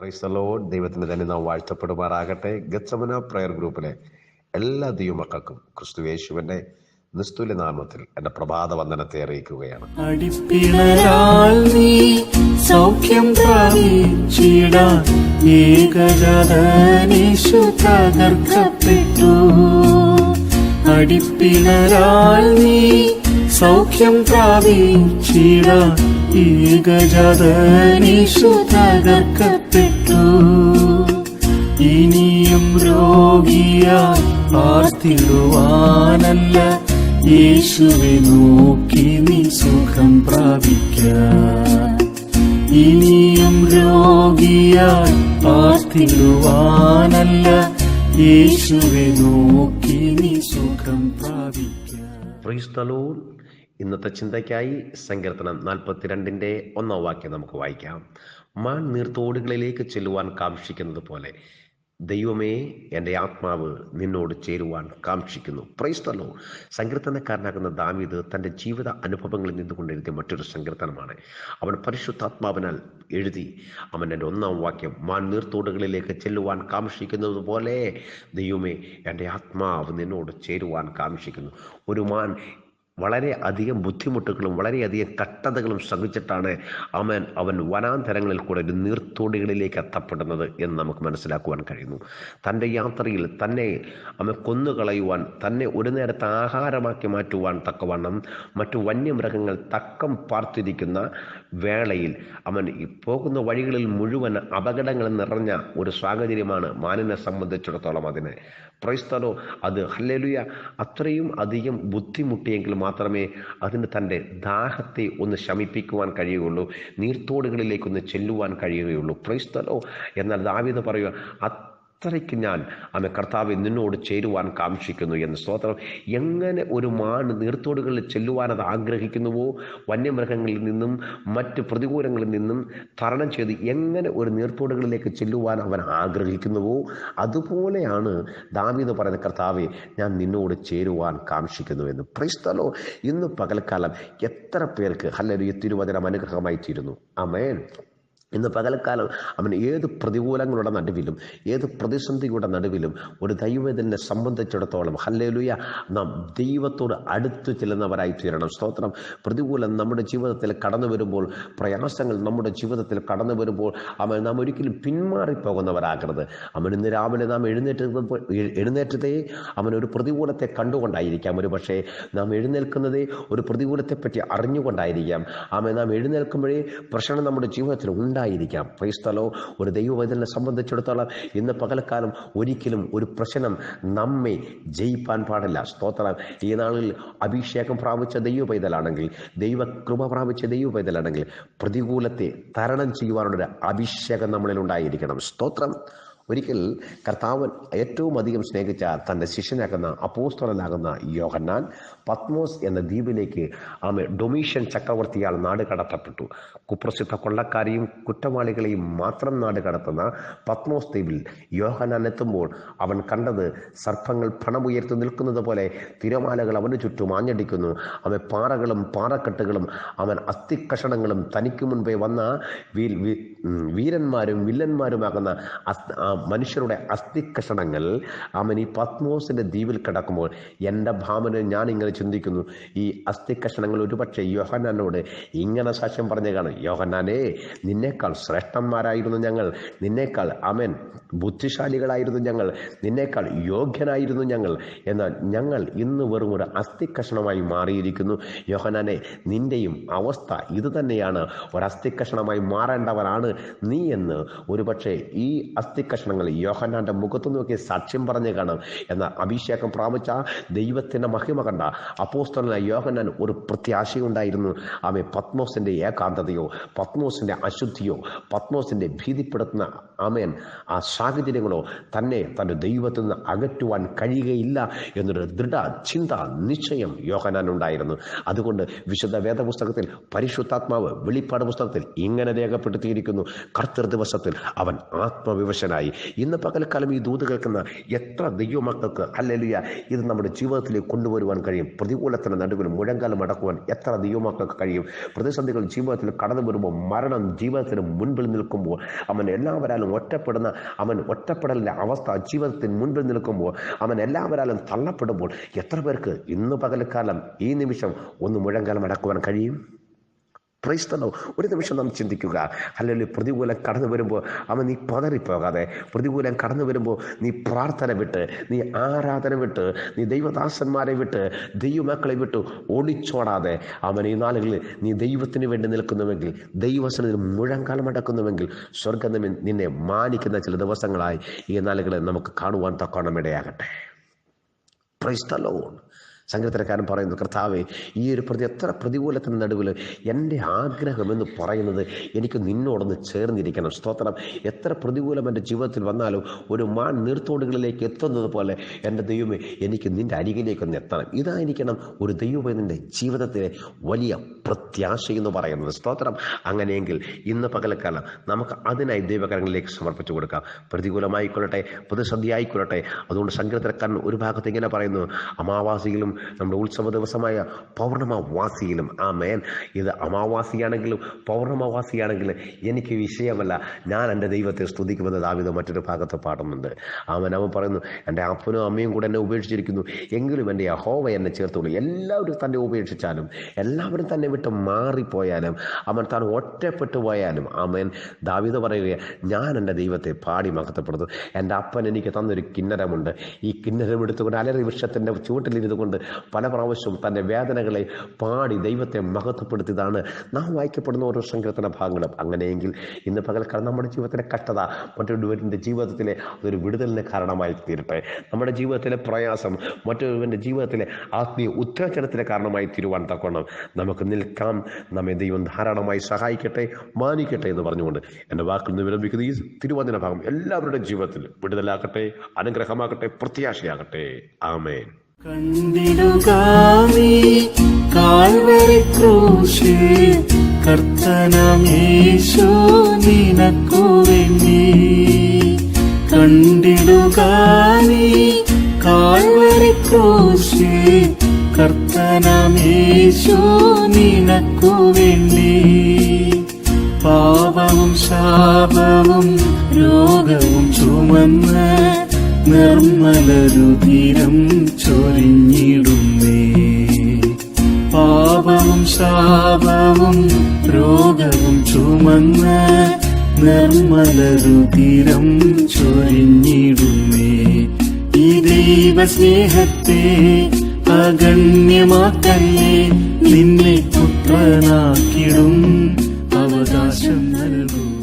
ക്രൈസ്തലോ ദൈവത്തിന്റെ തന്നെ നാം വാഴ്ത്തപ്പെടുമാറാകട്ടെ. ഗച്ചമന പ്രയർ ഗ്രൂപ്പിലെ എല്ലാ ദൈവമക്കൾക്കും ക്രിസ്തു യേശുവിന്റെ നിസ്തുല്യ നാമത്തിൽ എന്റെ പ്രഭാത വന്ദനത്തെ അറിയിക്കുകയാണ്. അടിപ്പിണരാൾ സൗഖ്യം അടിപ്പിണരാൽ നീ സൗഖ്യം ഏകജാതനീശു തകർക്കപ്പെട്ടു ഇനിയും രോഗിയായി പാർത്തിടുവാനല്ല യേശുവെ നോക്കി നീ സുഖം പ്രാപിക്ക ഇനിയും രോഗിയായി പാർത്തിടുവാനല്ല യേശുവെ നോക്കി നീ സുഖം പ്രാപിക്ക ഇന്നത്തെ ചിന്തയ്ക്കായി സങ്കീർത്തനം നാൽപ്പത്തിരണ്ടിന്റെ ഒന്നാം വാക്യം നമുക്ക് വായിക്കാം. മാൻ നീർത്തോടുകളിലേക്ക് ചെല്ലുവാൻ കാക്ഷിക്കുന്നത് പോലെ ദൈവമേ എന്റെ ആത്മാവ് നിന്നോട് ചേരുവാൻ കാക്ഷിക്കുന്നു. പ്രൈസ്തലോ സങ്കീർത്തനക്കാരനാകുന്ന ദാവീദ് തന്റെ ജീവിത അനുഭവങ്ങളിൽ നിന്നുകൊണ്ട് എഴുതിയ മറ്റൊരു സങ്കീർത്തനമാണ്. അവൻ പരിശുദ്ധാത്മാവിനാൽ എഴുതി അവൻ എന്റെ ഒന്നാം വാക്യം മാൻ നീർത്തോടുകളിലേക്ക് ചെല്ലുവാൻ കാക്ഷിക്കുന്നത് പോലെ ദൈവമേ എന്റെ ആത്മാവ് നിന്നോട് ചേരുവാൻ കാക്ഷിക്കുന്നു. ഒരു മാൻ വളരെ അധികം ബുദ്ധിമുട്ടുകളും വളരെയധികം കഷ്ടതകളും സഹിച്ചിട്ടാണ് അവൻ അവൻ വനാന്തരങ്ങളിൽ കൂടെ ഒരു നീർത്തോടികളിലേക്ക് എത്തപ്പെടുന്നത് എന്ന് നമുക്ക് മനസ്സിലാക്കുവാൻ കഴിയുന്നു. തന്റെ യാത്രയിൽ തന്നെ അവൻ കൊന്നുകളയുവാൻ തന്നെ ഒരു നേരത്തെ ആഹാരമാക്കി മാറ്റുവാൻ തക്കവണ്ണം മറ്റു വന്യമൃഗങ്ങൾ തക്കം പാർത്തിരിക്കുന്ന വേളയിൽ അവൻ പോകുന്ന വഴികളിൽ മുഴുവൻ അപകടങ്ങൾ നിറഞ്ഞ ഒരു സാഹചര്യമാണ് മാനിനെ സംബന്ധിച്ചിടത്തോളം അതിന്. പ്രൈസ്തലോ അത് ഹല്ലേലുയ അത്രയും അധികം ബുദ്ധിമുട്ടിയെങ്കിൽ മാത്രമേ അതിന് തന്റെ ദാഹത്തെ ഒന്ന് ശമിപ്പിക്കുവാൻ കഴിയുകയുള്ളൂ നീർത്തോടുകളിലേക്കൊന്ന് ചെല്ലുവാൻ കഴിയുകയുള്ളൂ. പ്രൈസ്തലോ എന്നാൽ ദാവിത പറയുക അത്രയ്ക്ക് ഞാൻ അമ്മ കർത്താവ് നിന്നോട് ചേരുവാൻ കാക്ഷിക്കുന്നു എന്ന് സ്തോത്രം. എങ്ങനെ ഒരു മാൻ നീർത്തോടുകളിൽ ചെല്ലുവാൻ അത് ആഗ്രഹിക്കുന്നുവോ? വന്യമൃഗങ്ങളിൽ നിന്നും മറ്റ് പ്രതികൂലങ്ങളിൽ നിന്നും തരണം ചെയ്ത് എങ്ങനെ ഒരു നീർത്തോടുകളിലേക്ക് ചെല്ലുവാൻ അവൻ ആഗ്രഹിക്കുന്നുവോ? അതുപോലെയാണ് ദാവീദ് പറയുന്ന കർത്താവെ ഞാൻ നിന്നോട് ചേരുവാൻ കാക്ഷിക്കുന്നു എന്ന്. പ്രൈസ്തലോ ഇന്ന് പകൽക്കാലം എത്ര പേർക്ക് ഹല്ലൊരു തിരുവചനം അനുഗ്രഹമായി തീരുന്നു അമേൻ ഇന്ന് പകൽക്കാലം അവൻ ഏത് പ്രതികൂലങ്ങളുടെ നടുവിലും ഏത് പ്രതിസന്ധിയുടെ നടുവിലും ഒരു ദൈവത്തിനെ സംബന്ധിച്ചിടത്തോളം ഹല്ലേലുയ നാം ദൈവത്തോട് അടുത്തു ചെല്ലുന്നവരായി തീരണം. സ്തോത്രം. പ്രതികൂലം നമ്മുടെ ജീവിതത്തിൽ കടന്നു വരുമ്പോൾ പ്രയാസങ്ങൾ നമ്മുടെ ജീവിതത്തിൽ കടന്നു വരുമ്പോൾ അവൻ നാം ഒരിക്കലും പിന്മാറിപ്പോകുന്നവരാകരുത്. അവൻ ഇന്ന് രാവിലെ നാം എഴുന്നേറ്റപ്പോൾ എഴുന്നേറ്റതേ അവൻ ഒരു പ്രതികൂലത്തെ കണ്ടുകൊണ്ടായിരിക്കാം. ഒരു പക്ഷേ നാം എഴുന്നേൽക്കുന്നതേ ഒരു പ്രതികൂലത്തെപ്പറ്റി അറിഞ്ഞുകൊണ്ടായിരിക്കാം. അവൻ നാം എഴുന്നേൽക്കുമ്പോഴേ പ്രശ്നം നമ്മുടെ ജീവിതത്തിൽ ഉണ്ടായിരിക്കാം. ക്രൈസ്തലോ ഒരു ദൈവവേദനെ സംബന്ധിച്ചിടത്തോളം ഇന്ന് പകൽക്കാലം ഒരിക്കലും ഒരു പ്രശ്നം നമ്മെ ജയിപ്പാൻ പാടില്ല. സ്തോത്രം. ഈ നാളിൽ അഭിഷേകം പ്രാപിച്ച ദൈവ പൈതലാണെങ്കിൽ ദൈവകൃപ പ്രാപിച്ച ദൈവ പൈതലാണെങ്കിൽ പ്രതികൂലത്തെ തരണം ചെയ്യുവാനുള്ളൊരു അഭിഷേകം നമ്മളിൽ ഉണ്ടായിരിക്കണം. സ്തോത്രം. ഒരിക്കൽ കർത്താവൻ ഏറ്റവും അധികം സ്നേഹിച്ച തന്റെ ശിഷ്യനാകുന്ന അപ്പോസ്തലനാകുന്ന യോഹന്നാൻ പത്മോസ് എന്ന ദ്വീപിലേക്ക് ആമെ ഡൊമീഷ്യൻ ചക്രവർത്തിയാൽ നാട് കടത്തപ്പെട്ടു. കുപ്രസിദ്ധ കൊള്ളക്കാരെയും കുറ്റവാളികളെയും മാത്രം നാട് കടത്തുന്ന പത്മോസ് ദ്വീപിൽ യോഹനാൻ എത്തുമ്പോൾ അവൻ കണ്ടത് സർപ്പങ്ങൾ പണമുയർത്തി നിൽക്കുന്നത് പോലെ തിരമാലകൾ അവന് ചുറ്റും ആഞ്ഞടിക്കുന്നു. അവൻ പാറകളും പാറക്കെട്ടുകളും അവൻ അസ്ഥിക്കഷണങ്ങളും തനിക്ക് മുൻപേ വന്ന വീരന്മാരും വില്ലന്മാരുമാകുന്ന മനുഷ്യരുടെ അസ്ഥിക്കഷണങ്ങൾ അവൻ ഈ പത്മോസിന്റെ ദ്വീപിൽ കിടക്കുമ്പോൾ എന്റെ ഭാവന ഞാൻ ഇങ്ങനെ ചിന്തിക്കുന്നു. ഈ അസ്ഥിക്കഷണങ്ങൾ ഒരുപക്ഷെ യോഹന്നാനോട് ഇങ്ങനെ സാക്ഷ്യം പറഞ്ഞു കാണും. യോഹന്നാനേ നിന്നേക്കാൾ ശ്രേഷ്ഠന്മാരായിരുന്നു ഞങ്ങൾ. നിന്നേക്കാൾ അമൻ ബുദ്ധിശാലികളായിരുന്നു ഞങ്ങൾ. നിന്നേക്കാൾ യോഗ്യനായിരുന്നു ഞങ്ങൾ. എന്നാൽ ഞങ്ങൾ ഇന്ന് വെറും ഒരു അസ്ഥിക്കഷണമായി മാറിയിരിക്കുന്നു. യോഹനാനെ നിന്റെയും അവസ്ഥ ഇത് തന്നെയാണ്. ഒരു അസ്ഥിക്കഷണമായി മാറേണ്ടവനാണ് നീ എന്ന്. ഒരുപക്ഷെ ഈ അസ്ഥിക്കഷണങ്ങൾ യോഹനാന്റെ മുഖത്ത് നോക്കി സാക്ഷ്യം പറഞ്ഞു കാണും. എന്നാൽ അഭിഷേകം പ്രാപിച്ച ദൈവത്തിന്റെ മഹിമ കണ്ട അപ്പോസ്തലനായ യോഹന്നാൻ ഒരു പ്രത്യാശയുണ്ടായിരുന്നു ആമേ പത്മോസിന്റെ ഏകാന്തതയോ പത്മോസിന്റെ അശുദ്ധിയോ പത്മോസിന്റെ ഭീതിപ്പെടുത്തുന്ന ആമേൻ ആ സാഹചര്യങ്ങളോ തന്നെ തന്റെ ദൈവത്തിൽ നിന്ന് അകറ്റുവാൻ കഴിയുകയില്ല എന്നൊരു ദൃഢ ചിന്ത നിശ്ചയം യോഹനാൻ ഉണ്ടായിരുന്നു. അതുകൊണ്ട് വിശുദ്ധ വേദപുസ്തകത്തിൽ പരിശുദ്ധാത്മാവ് വെളിപ്പാട് പുസ്തകത്തിൽ ഇങ്ങനെ രേഖപ്പെടുത്തിയിരിക്കുന്നു. കർത്തൃ ദിവസത്തിൽ അവൻ ആത്മവിവശനായി. ഇന്ന് പകൽക്കാലം ഈ ദൂത് കേൾക്കുന്ന എത്ര ദൈവമക്കൾക്ക് അല്ലെങ്കിൽ ഇത് നമ്മുടെ ജീവിതത്തിലേക്ക് കൊണ്ടുവരുവാൻ കഴിയും? പ്രതികൂലത്തിന്റെ നടുവിലും മുഴങ്കാലം അടക്കുവാൻ എത്ര ദൈവമക്കൾക്ക് കഴിയും? പ്രതിസന്ധികൾ ജീവിതത്തിൽ കടന്നു വരുമ്പോൾ മരണം ജീവിതത്തിന് മുൻപിൽ നിൽക്കുമ്പോൾ അവൻ എല്ലാവരാലും ഒറ്റപ്പെടുന്ന അവൻ ഒറ്റപ്പെടലിന്റെ അവസ്ഥ ജീവിതത്തിന് മുൻപിൽ നിൽക്കുമ്പോൾ അവൻ എല്ലാവരാലും തള്ളപ്പെടുമ്പോൾ എത്ര പേർക്ക് ഇന്ന് പകൽക്കാലം ഈ നിമിഷം ഒന്ന് മുഴങ്കാലം അടക്കുവാൻ കഴിയും? ക്രൈസ്തലോ ഒരു നിമിഷം നാം ചിന്തിക്കുക. അല്ലെങ്കിൽ പ്രതികൂലം കടന്നു വരുമ്പോൾ അവൻ നീ പതറിപ്പോകാതെ പ്രതികൂലം കടന്നു വരുമ്പോൾ നീ പ്രാർത്ഥന വിട്ട് നീ ആരാധന വിട്ട് നീ ദൈവദാസന്മാരെ വിട്ട് ദൈവമക്കളെ വിട്ട് ഒളിച്ചോടാതെ അവൻ ഈ നാളുകളിൽ നീ ദൈവത്തിന് വേണ്ടി നിൽക്കുന്നുവെങ്കിൽ ദൈവസനത്തിൽ മുഴങ്കാലം അടക്കുന്നുവെങ്കിൽ സ്വർഗം നിന്നെ- മാനിക്കുന്ന ചില ദിവസങ്ങളായി ഈ നാളുകളിൽ നമുക്ക് കാണുവാൻ തക്കോണം ഇടയാകട്ടെ. ക്രൈസ്തലോ സംഗീതക്കാരൻ പറയുന്നു കർത്താവെ ഈ ഒരു പ്രതി എത്ര പ്രതികൂലത്തിന് നടുവിൽ എന്റെ ആഗ്രഹം എന്ന് പറയുന്നത് എനിക്ക് നിന്നോടൊന്ന് ചേർന്നിരിക്കണം. സ്തോത്രം. എത്ര പ്രതികൂലം എന്റെ ജീവിതത്തിൽ വന്നാലും ഒരു മാൻ നീർത്തോടുകളിലേക്ക് എത്തുന്നത് പോലെ എന്റെ ദൈവമേ എനിക്ക് നിന്റെ അരികിലേക്കൊന്ന് എത്തണം. ഇതായിരിക്കണം ഒരു ദൈവത്തിന്റെ ജീവിതത്തിലെ വലിയ പ്രത്യാശ എന്ന് പറയുന്നത്. സ്തോത്രം. അങ്ങനെയെങ്കിൽ ഇന്ന് പകലക്കാലം നമുക്ക് അതിനായി ദൈവകരങ്ങളിലേക്ക് സമർപ്പിച്ചു കൊടുക്കാം. പ്രതികൂലമായിക്കൊള്ളട്ടെ പ്രതിസന്ധി ആയിക്കൊള്ളട്ടെ അതുകൊണ്ട് സങ്കീർത്തനക്കാരൻ ഒരു ഭാഗത്ത് ഇങ്ങനെ പറയുന്നു അമാവാസിയിലും നമ്മുടെ ഉത്സവ ദിവസമായ പൗർണമവാസിയിലും ആ മേൻ ഇത് അമാവാസിയാണെങ്കിലും പൗർണമവാസിയാണെങ്കിലും എനിക്ക് വിഷയമല്ല. ഞാൻ എന്റെ ദൈവത്തെ സ്തുതിക്കുമെന്ന് ദാവിത മറ്റൊരു ഭാഗത്ത് പാടുന്നുണ്ട്. അവൻ അവൻ പറയുന്നു എന്റെ അപ്പനും അമ്മയും കൂടെ എന്നെ ഉപേക്ഷിച്ചിരിക്കുന്നു. എങ്കിലും എന്റെ അഹോവ എന്നെ ചേർത്തുള്ളൂ. എല്ലാവരും തന്നെ ഉപേക്ഷിച്ചാലും എല്ലാവരും തന്നെ വിട്ട് മാറിപ്പോയാലും അവൻ താൻ ഒറ്റപ്പെട്ടു പോയാലും അവൻ ദാവിത പറയുക ഞാൻ എന്റെ ദൈവത്തെ പാടി മഹത്വപ്പെടുന്നു എന്റെ അപ്പൻ എനിക്ക് തന്നൊരു കിന്നരമുണ്ട്. ഈ കിന്നരം എടുത്തുകൊണ്ട് അലറി വൃക്ഷത്തിന്റെ ചുവട്ടിലിരുന്നു കൊണ്ട് പല പ്രാവശ്യവും തന്റെ വേദനകളെ പാടി ദൈവത്തെ മഹത്വപ്പെടുത്തിയതാണ്. നാം വായിക്കപ്പെടുന്ന ഓരോ സങ്കീർത്തന ഭാഗങ്ങളും അങ്ങനെയെങ്കിൽ ഇന്ന് പകൽക്കാലം നമ്മുടെ ജീവിതത്തിലെ കഷ്ടത മറ്റൊരുവരുടെ ജീവിതത്തിലെ അതൊരു വിടുതലിന് കാരണമായി തീരട്ടെ. നമ്മുടെ ജീവിതത്തിലെ പ്രയാസം മറ്റൊരുവന്റെ ജീവിതത്തിലെ ആത്മീയ ഉത്തേജനത്തിന് കാരണമായി തീരുവാൻ തക്കോണം നമുക്ക് നിൽക്കാം. നമ്മെ ദൈവം ധാരാളമായി സഹായിക്കട്ടെ മാനിക്കട്ടെ എന്ന് പറഞ്ഞുകൊണ്ട് എന്റെ വാക്കിൽ നിന്ന് വിരമിക്കുന്ന ഈ തിരുവചന ഭാഗം എല്ലാവരുടെ ജീവിതത്തിൽ വിടുതലാകട്ടെ അനുഗ്രഹമാകട്ടെ പ്രത്യാശയാകട്ടെ. ആമേൻ. കണ്ടിടുക നീ കാൽവരി ക്രൂശ് കർത്തനമേശോ നിനക്കു വേണ്ടി. കണ്ടിടുക കാൽവരി ക്രൂശ് കർത്തനമേശോ നിനക്കു പാപവും ശാപവും രോഗവും ചുമന്ന് നിർമ്മലരുതിരം ചൊരിഞ്ഞിടുന്നേ പാപവും ശാപവും രോഗവും ചുമന്ന് നിർമ്മലരുതിരം ചൊരിഞ്ഞിടുന്നേ ഈ ദൈവസ്നേഹത്തെ അഗണ്യമാക്കല്ലേ നിന്നെ പുത്രനാക്കിടും അവകാശം നൽകുവാൻ